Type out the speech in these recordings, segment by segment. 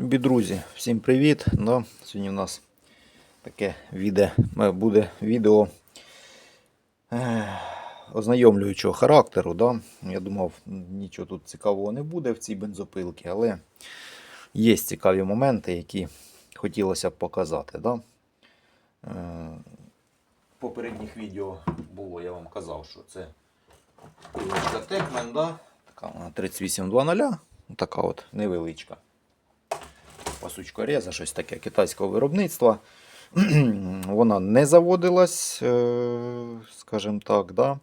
Любі друзі, всім привіт! Да, сьогодні у нас таке відео, е, буде відео е, ознайомлюючого характеру. Да? Я думав, нічого тут цікавого не буде в цій бензопилці, але є цікаві моменти, які хотілося б показати. Да? Е, попередніх відео було, я вам казав, що це Текмен, да? така вона 3820, така от невеличка пасучкореза, щось таке китайського виробництва. Вона не заводилась, е, скажімо так. Да?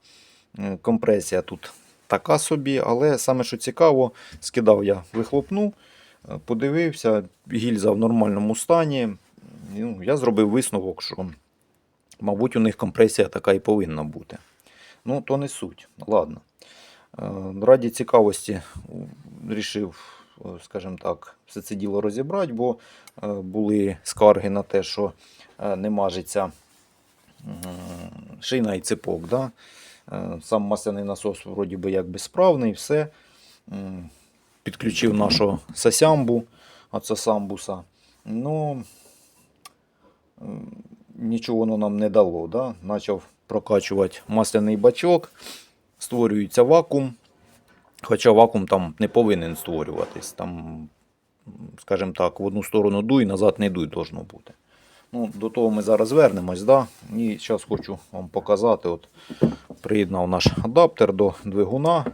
Е, Компресія тут така собі, але саме що цікаво, скидав я вихлопну, е, подивився, гільза в нормальному стані. Ну, Я зробив висновок, що, мабуть, у них компресія така і повинна бути. Ну, то не суть. Ладно. Раді цікавості вирішив скажімо так, все це діло розібрати, бо е, були скарги на те, що е, не мажеться шина і цепок. Да? Е, Сам масляний насос вроді би як би справний, все. Підключив нашого сасямбу, оце самбуса. Ну, нічого воно нам не дало. Да? Почав прокачувати масляний бачок, створюється вакуум. Хоча вакуум там не повинен створюватись. Там, скажімо так, в одну сторону дуй, назад не дуй должно бути. Ну, До того ми зараз вернемось. Да? І зараз хочу вам показати. От, Приєднав наш адаптер до двигуна.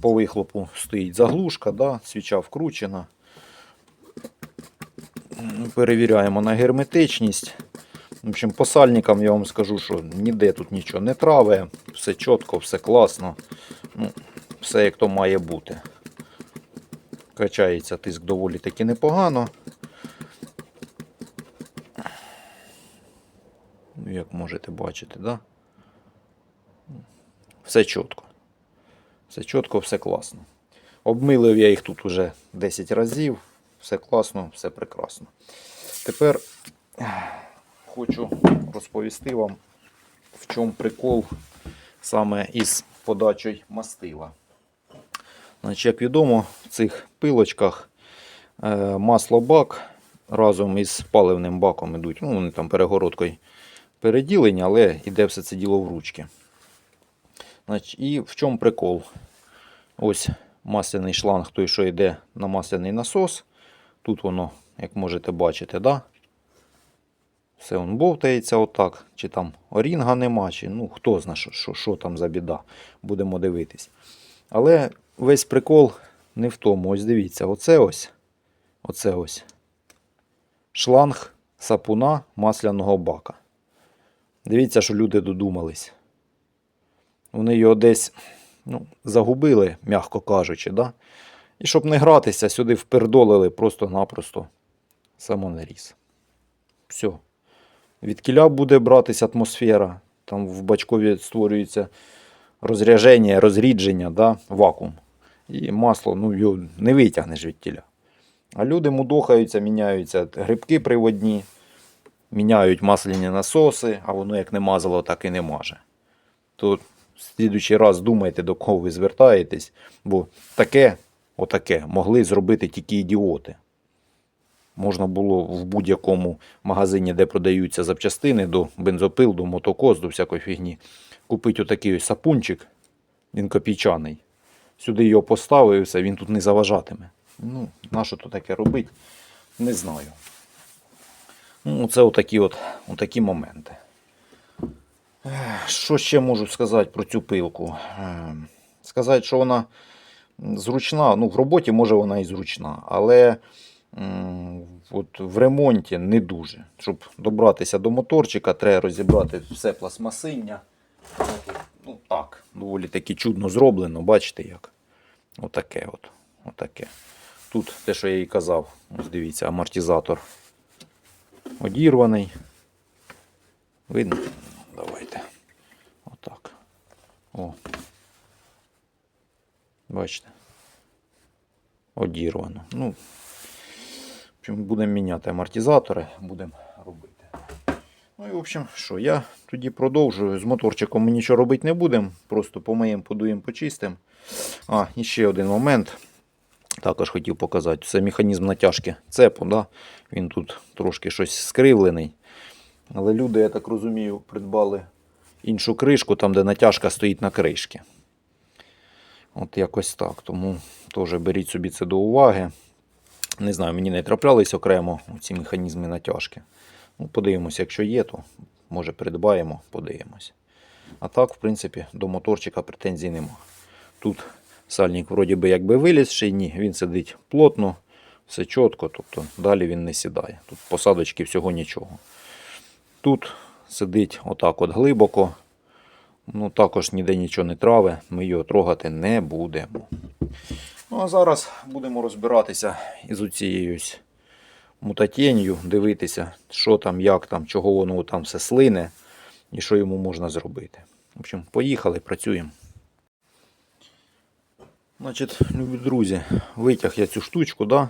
По вихлопу стоїть заглушка, да? свіча вкручена. Перевіряємо на герметичність. В общем, по сальникам я вам скажу, що ніде тут нічого не траве, все чітко, все класно. Ну, все як то має бути. Качається тиск доволі таки непогано. Ну, Як можете бачити, да? Все чітко. Все чітко, все класно. Обмилив я їх тут уже 10 разів. Все класно, все прекрасно. Тепер хочу розповісти вам, в чому прикол саме із подачею мастила. Значить, як відомо, в цих пилочках е, масло-бак разом із паливним баком йдуть. Ну, вони там перегородкою переділені, але йде все це діло в ручки. Значить, і в чому прикол? Ось масляний шланг, той, що йде на масляний насос. Тут воно, як можете бачити, да? все он бовтається отак. Чи там орінга нема, чи ну хто знає, що, що, що там за біда. Будемо дивитись. Але весь прикол не в тому. Ось дивіться, оце ось. Оце ось. Шланг сапуна масляного бака. Дивіться, що люди додумались. Вони його десь ну, загубили, м'яко кажучи. Да? І щоб не гратися, сюди впердолили просто-напросто самонаріз. Все. Від кіля буде братися атмосфера. Там в бачкові створюється розряження, розрідження, да? вакуум. І масло ну, не витягнеш від тіля. А люди мудохаються, міняються грибки приводні, міняють масляні насоси, а воно як не мазало, так і не маже. То в слідуючий раз думайте, до кого ви звертаєтесь, бо таке, отаке могли зробити тільки ідіоти. Можна було в будь-якому магазині, де продаються запчастини до бензопил, до мотокоз, до всякої фігні, купити отакий сапунчик, він копійчаний. Сюди його поставив і все, він тут не заважатиме. Ну, на що то таке робити, не знаю. Ну, це отакі от, отакі моменти. Що ще можу сказати про цю пилку? Ем, Сказати, що вона зручна, ну, в роботі може вона і зручна, але от в ремонті не дуже. Щоб добратися до моторчика, треба розібрати все пластмасиння. Ну так, доволі таки чудно зроблено, бачите як. Отаке от. Отаке. Тут те, що я і казав, ось дивіться, амортизатор одірваний. Видно? Давайте. Отак. О. Бачите? Одірвано. Ну, будемо міняти амортизатори, будемо. Ну і в общем, що, я тоді продовжую. З моторчиком ми нічого робити не будемо. Просто помиємо, подуємо, почистимо. А, і ще один момент. Також хотів показати. Це механізм натяжки цепу. Да? Він тут трошки щось скривлений. Але люди, я так розумію, придбали іншу кришку, там, де натяжка стоїть на кришці. От якось так. Тому теж беріть собі це до уваги. Не знаю, мені не траплялись окремо ці механізми натяжки. Ну, подивимося, якщо є, то може придбаємо, подивимось. А так, в принципі, до моторчика претензій нема. Тут сальник вроді би якби вилізший, ні, він сидить плотно, все чітко, тобто далі він не сідає. Тут посадочки всього нічого. Тут сидить отак от глибоко. Ну, також ніде нічого не трави, ми його трогати не будемо. Ну, а зараз будемо розбиратися із цією мутатєнью, дивитися, що там, як там, чого воно там все слине і що йому можна зробити. В общем, поїхали, працюємо. Значить, любі друзі, витяг я цю штучку, да?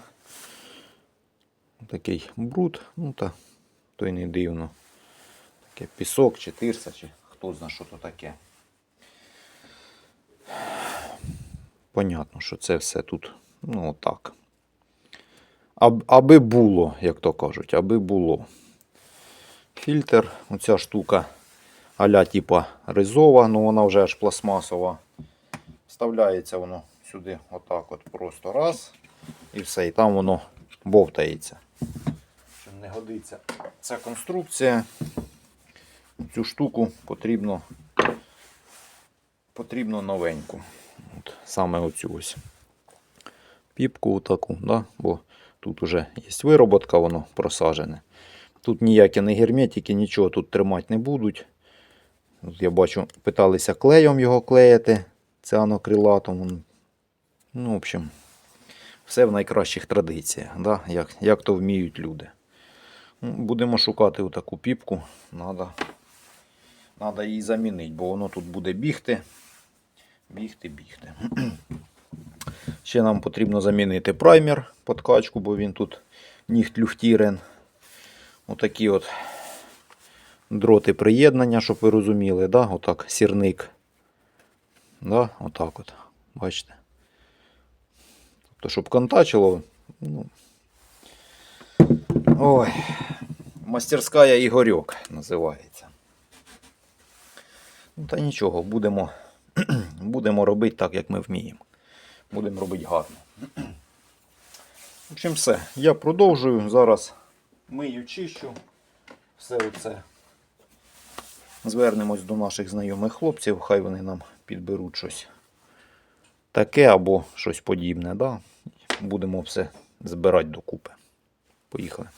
Такий бруд, ну та то й не дивно. Таке пісок чи тирса, чи хто знає, що то таке. Понятно, що це все тут, ну отак. Аб, аби було, як то кажуть, аби було. Фільтр, оця штука аля типа ризова, ну вона вже аж пластмасова. Вставляється воно сюди, отак от просто раз. І все, і там воно бовтається. Що не годиться ця конструкція. Цю штуку потрібно, потрібно новеньку. От, саме оцю ось піпку таку, да? бо тут вже є вироботка, воно просажене. Тут ніякі не герметики, нічого тут тримати не будуть. От я бачу, питалися клеєм його клеїти, цианокрилатом. Ну, в общем, все в найкращих традиціях, да? як, як то вміють люди. Ну, Будемо шукати таку піпку. Надо, надо її замінити, бо воно тут буде бігти. Бігти, бігти. Ще нам потрібно замінити праймер подкачку, бо він тут нігт люфтірен. Отакі от дроти приєднання, щоб ви розуміли. Да? Отак, сірник. Да? Отак от. Бачите? Тобто, щоб контачило. Ну... Ой, мастерська Ігорьок називається. Ну, та нічого, будемо, будемо робити так, як ми вміємо. Будемо робити гарно. В общем, все. Я продовжую. Зараз мию чищу. Все оце. Звернемось до наших знайомих хлопців, хай вони нам підберуть щось таке або щось подібне. Да? Будемо все збирати докупи. Поїхали.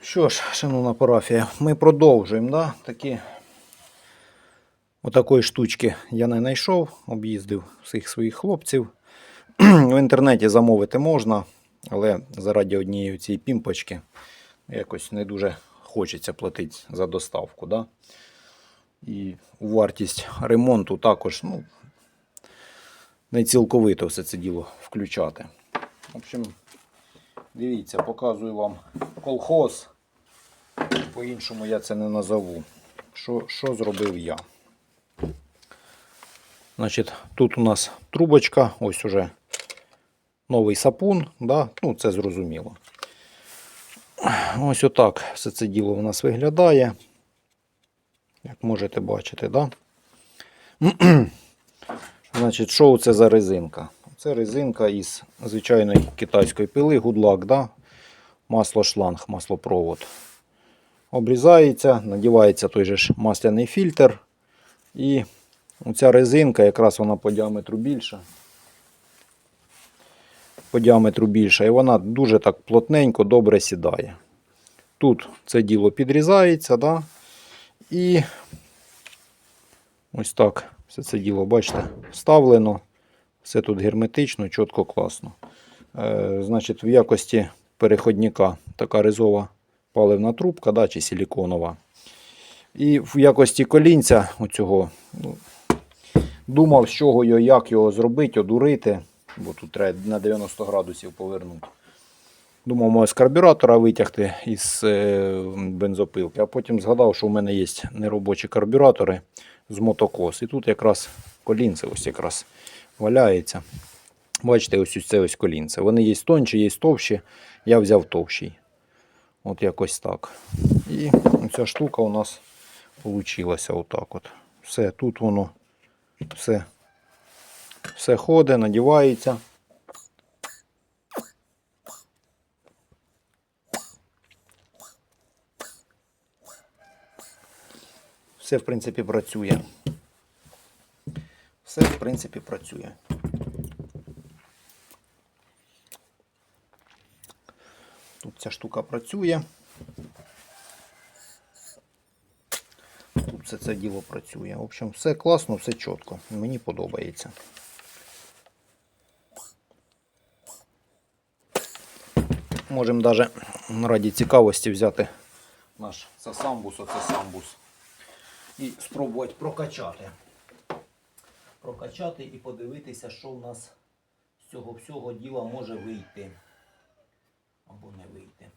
Що ж, шановна парафія, ми продовжуємо. Да? Такі Отакої штучки я не знайшов, об'їздив всіх своїх хлопців. В інтернеті замовити можна, але заради однієї цієї пімпочки якось не дуже хочеться платити за доставку. Да? І вартість ремонту також ну, не цілковито все це діло включати. В общем, дивіться, показую вам колхоз. По-іншому я це не назову. Що, що зробив я? Значить, тут у нас трубочка, ось уже новий сапун, да? ну це зрозуміло. Ось отак все це діло у нас виглядає. Як можете бачити, да? Значить, що це за резинка? Це резинка із звичайної китайської пили, гудлак, да? масло шланг, маслопровод. Обрізається, надівається той же ж масляний фільтр. І оця резинка, якраз вона по діаметру більша. По діаметру більша, і вона дуже так плотненько, добре сідає. Тут це діло підрізається, да? і ось так все це діло, бачите, вставлено. Все тут герметично, чітко, класно. Е, Значить, в якості переходника така ризова паливна трубка да, чи силіконова. І в якості колінця оцього, ну, думав, з чого його, як його зробити, одурити, бо тут треба на 90 градусів повернути. Думав, може з карбюратора витягти із е, бензопилки, а потім згадав, що в мене є неробочі карбюратори з мотокос. І тут якраз колінце ось якраз валяється. Бачите, ось це ось колінце. Вони є тонші, є товщі. Я взяв товщий. От якось так. І ця штука у нас вийшла отак от. Все, тут воно все, все ходить, надівається. Все, в принципі, працює. Все, в принципі, працює. Тут ця штука працює. Тут все це діло працює. В общем, все класно, все чітко. Мені подобається. Можемо навіть раді цікавості взяти наш сасамбус, оце самбус, і спробувати прокачати. Прокачати і подивитися, що в нас з цього всього діла може вийти. Або не вийти.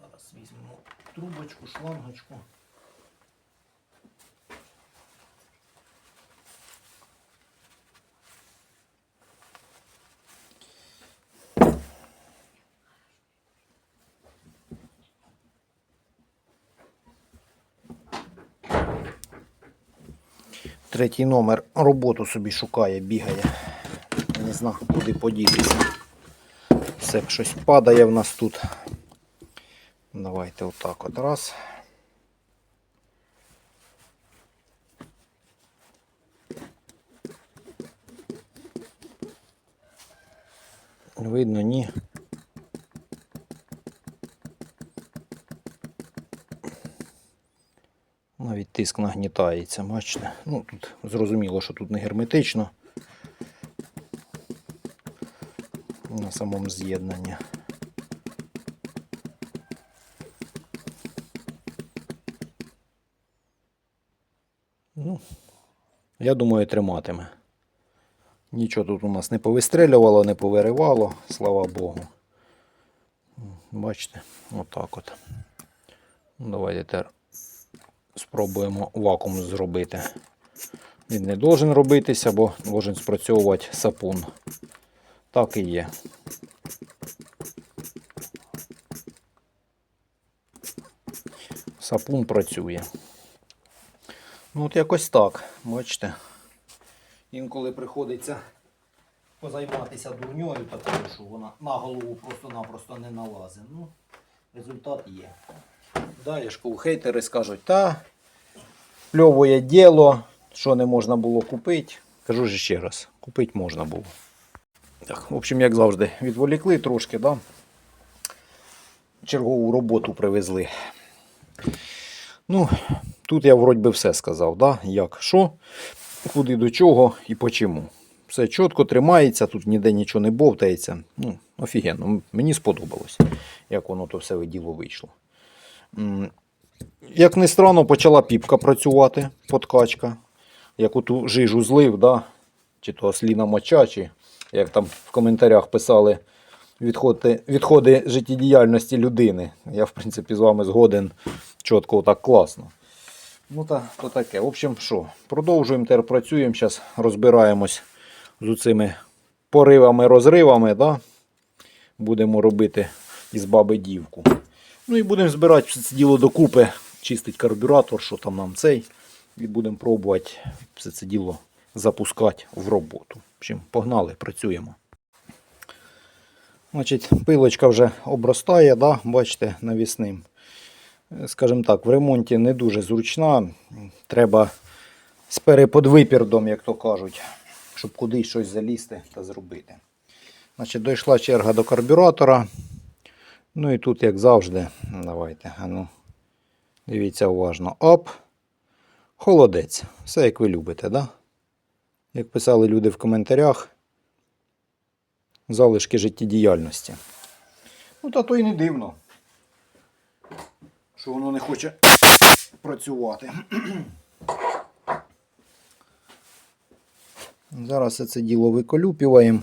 Зараз візьмемо трубочку, шлангочку. Третій номер роботу собі шукає, бігає. Не знаю, куди подітися. Все щось падає в нас тут. Давайте отак от раз. Видно, ні. Навіть тиск нагнітається, бачите. Ну, тут зрозуміло, що тут не герметично. На самому з'єднанні. Ну, я думаю, триматиме. Нічого тут у нас не повистрелювало, не повиривало, слава Богу. Бачите, отак от. Ну, Давайте тепер спробуємо вакуум зробити. Він не должен робитися, бо должен спрацьовувати сапун. Так і є. Сапун працює. Ну от якось так, бачите. Інколи приходиться позайматися дурньою такою, що вона на голову просто-напросто не налазить. Ну, результат є. Далі ж хейтери скажуть, та пльовує діло, що не можна було купити. Кажу ж ще раз, купити можна було. Так, в общем, як завжди, відволікли трошки, да? чергову роботу привезли. Ну, тут я вроді все сказав, да? як, що, куди до чого і по чому. Все чітко тримається, тут ніде нічого не бовтається. Ну, офігенно, мені сподобалось, як воно то все діло вийшло. Як не странно, почала піпка працювати, подкачка. Як оту жижу злив, да? чи то осліна моча, чи як там в коментарях писали відходи, відходи життєдіяльності людини. Я, в принципі, з вами згоден чітко, так класно. Ну та то таке. В общем, що, продовжуємо тепер працюємо. Зараз розбираємось з цими поривами, розривами. Да? Будемо робити із баби дівку. Ну і будемо збирати все це діло докупи, чистить карбюратор, що там нам цей. І будемо пробувати все це діло запускати в роботу. В общем, погнали, працюємо. Значить, пилочка вже обростає, да? бачите, навісним. Е, Скажімо так, в ремонті не дуже зручна. Треба з переподвипірдом, як то кажуть, щоб кудись щось залізти та зробити. Значить, дійшла черга до карбюратора. Ну і тут, як завжди, давайте. ну, Дивіться уважно. Оп. Холодець. Все як ви любите, да? Як писали люди в коментарях, залишки життєдіяльності. Ну, та то й не дивно, що воно не хоче працювати. Зараз це діло виколюпюємо.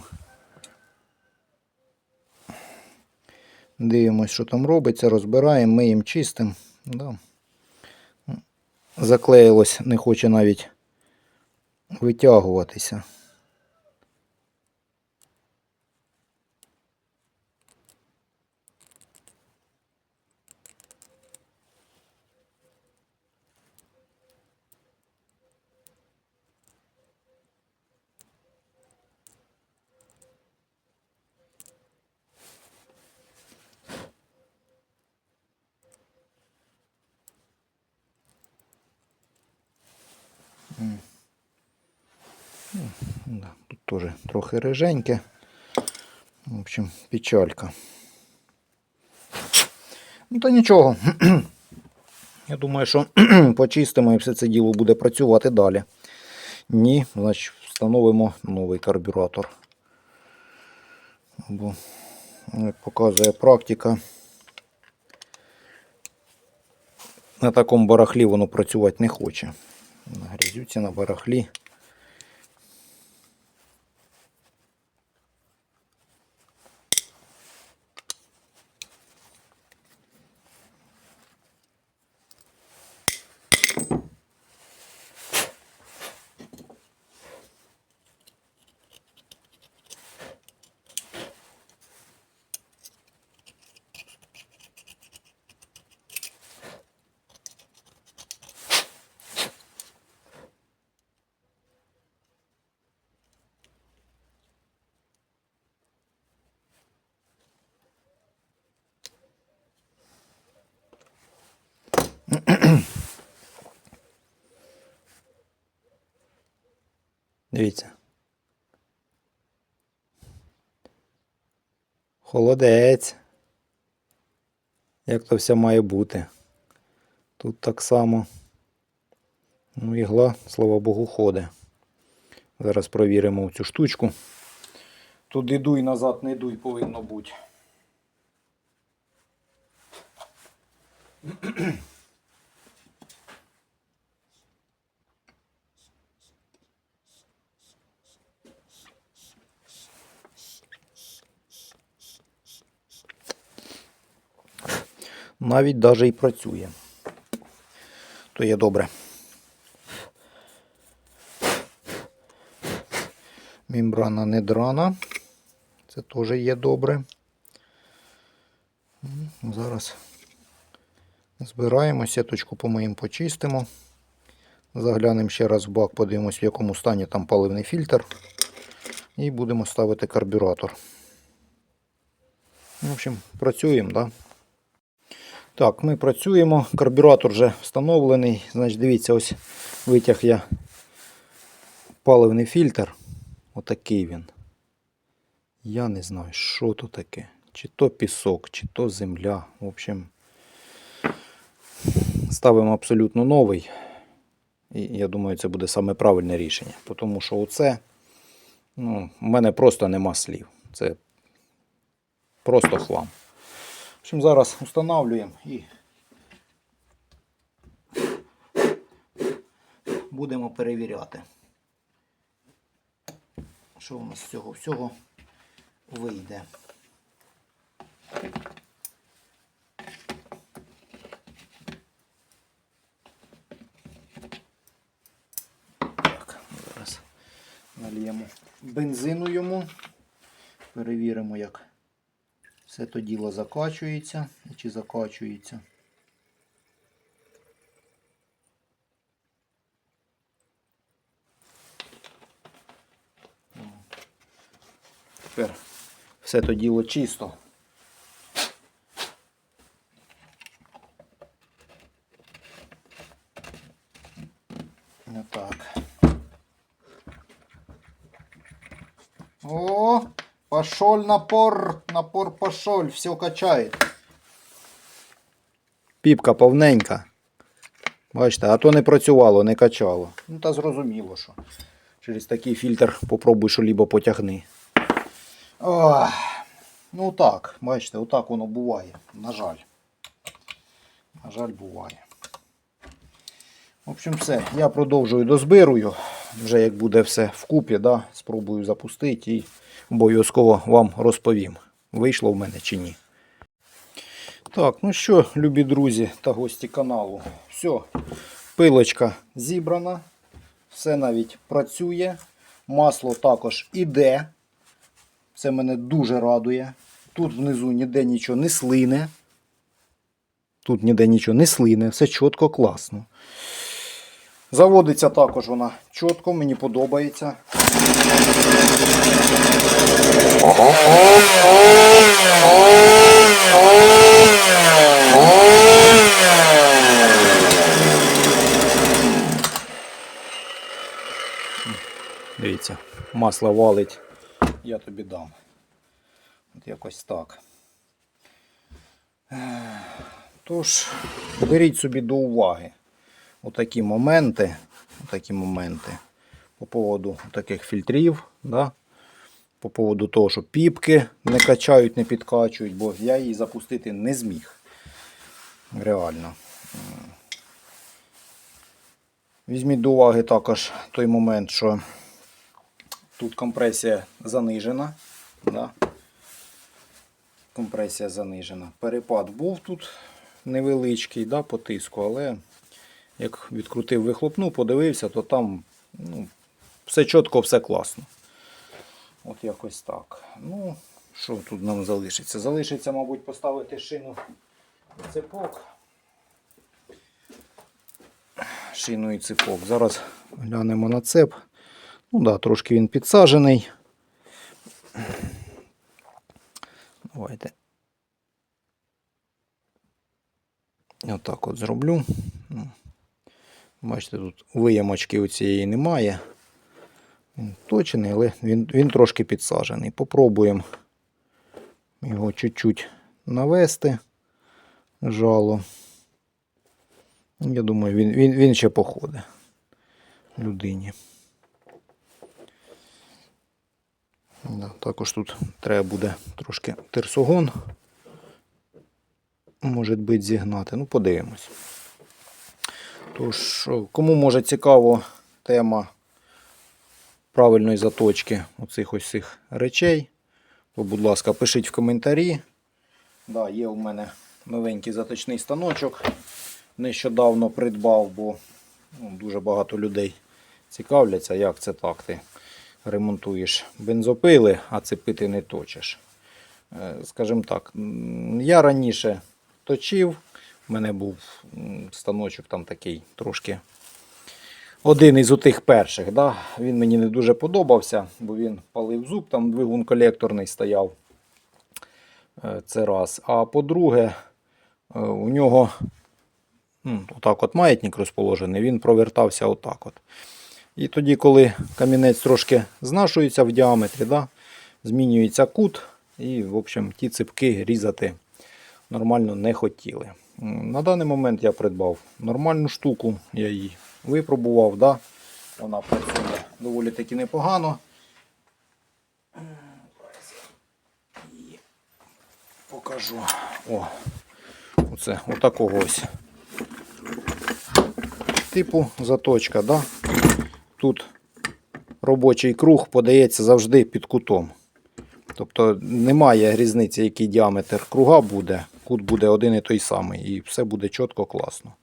Дивимось, що там робиться, розбираємо, миємо чистим. Да. заклеїлось, не хоче навіть витягуватися. Да, тут теж трохи риженьке. В общем, печалька. Ну та нічого. Я думаю, що почистимо і все це діло буде працювати далі. Ні, значить встановимо новий карбюратор. Бо, як показує практика, на такому барахлі воно працювати не хоче. На грязюці, на барахлі. Дивіться. Холодець. Як то все має бути. Тут так само. Ну, ігла, слава Богу, ходить. Зараз провіримо цю штучку. Туди дуй, назад не дуй, повинно бути. Навіть даже і працює. То є добре. Мембрана не драна. Це теж є добре. М, Зараз збираємо, сіточку помиємо, почистимо. Заглянемо ще раз в бак, подивимось, в якому стані там паливний фільтр. І будемо ставити карбюратор. В общем, працюємо, да? Так, ми працюємо. Карбюратор вже встановлений. Значить, дивіться, ось витяг я паливний фільтр. Отакий він. Я не знаю, що то таке. Чи то пісок, чи то земля. В общем, ставимо абсолютно новий. І я думаю, це буде саме правильне рішення. Тому що оце, ну, в мене просто нема слів. Це просто хлам. Общем, зараз встановлюємо і будемо перевіряти, що у нас з цього всього вийде. Так, зараз нальємо бензину йому. Перевіримо, як все то діло закачується чи закачується. Тепер все то діло чисто. Так. О, пошел напор, напор пошел, все качает. Піпка повненька. Бачите, а то не працювало, не качало. Ну та зрозуміло, що. Через такий фільтр попробуй що-либо потягни. Ох, ну так, бачите, отак воно буває. На жаль. На жаль, буває. В общем, все. Я продовжую дозбирую. Вже як буде все вкупі, да, спробую запустити і обов'язково вам розповім, вийшло в мене чи ні. Так, ну що, любі друзі та гості каналу. Все, Пилочка зібрана, все навіть працює. Масло також іде. Це мене дуже радує. Тут внизу ніде нічого не слине. Тут ніде нічого не слине, все чітко, класно. Заводиться також вона чітко, мені подобається. Дивіться, масло валить, я тобі дам. От якось так. Тож, беріть собі до уваги отакі моменти, отакі моменти по поводу таких фільтрів, да? по поводу того, що піпки не качають, не підкачують, бо я її запустити не зміг. Реально. Візьміть до уваги також той момент, що тут компресія занижена. Да? Компресія занижена. Перепад був тут невеличкий да, по тиску, але як відкрутив вихлопну, подивився, то там ну, все чітко, все класно. От якось так. Ну, що тут нам залишиться? Залишиться, мабуть, поставити шину і цепок. Шину і цепок. Зараз глянемо на цеп. Ну да, трошки він підсаджений. Давайте. Отак от зроблю. Бачите, тут виямочки у цієї немає. Він точений, але він, він трошки підсаджений. Попробуємо його чуть-чуть навести жало. Я думаю, він, він, він ще походить людині. Да, також тут треба буде трошки терсогон. Може бути зігнати. Ну, подивимось. Тож, кому може цікаво тема правильної заточки оцих ось цих речей, то, будь ласка, пишіть в коментарі. Да, є у мене новенький заточний станочок. Нещодавно придбав, бо ну, дуже багато людей цікавляться, як це так. Ти ремонтуєш бензопили, а цепити не точиш. Е, Скажімо так, я раніше точив. У мене був станочок там такий трошки. Один із отих перших. Да? Він мені не дуже подобався, бо він палив зуб, там двигун колекторний стояв. Е, Це раз. А по-друге, е, у нього отак от маятник розположений, він провертався отак от. І тоді, коли камінець трошки знашується в діаметрі, да, змінюється кут, і, в общем, ті ципки різати нормально не хотіли. На даний момент я придбав нормальну штуку, я її випробував, да. вона працює доволі таки непогано. І покажу. О, оце, отакого ось типу заточка. Да? Тут робочий круг подається завжди під кутом. Тобто немає різниці, який діаметр круга буде. Кут буде один і той самий. І все буде чітко, класно.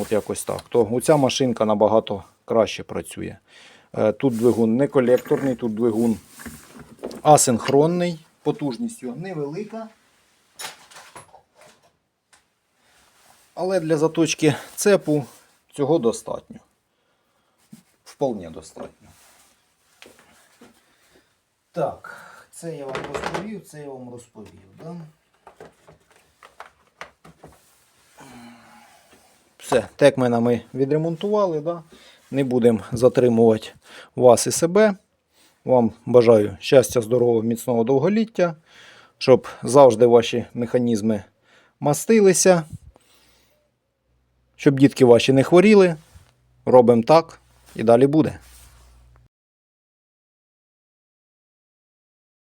От якось так. То оця машинка набагато краще працює. Е, Тут двигун не колекторний, тут двигун асинхронний, потужність його невелика. Але для заточки цепу цього достатньо. Вполне достатньо. Так, це я вам розповів, це я вам розповів. Да? Все, текмена ми відремонтували. Да? Не будемо затримувати вас і себе. Вам бажаю щастя, здоров'я, міцного довголіття, щоб завжди ваші механізми мастилися, щоб дітки ваші не хворіли. Робимо так і далі буде.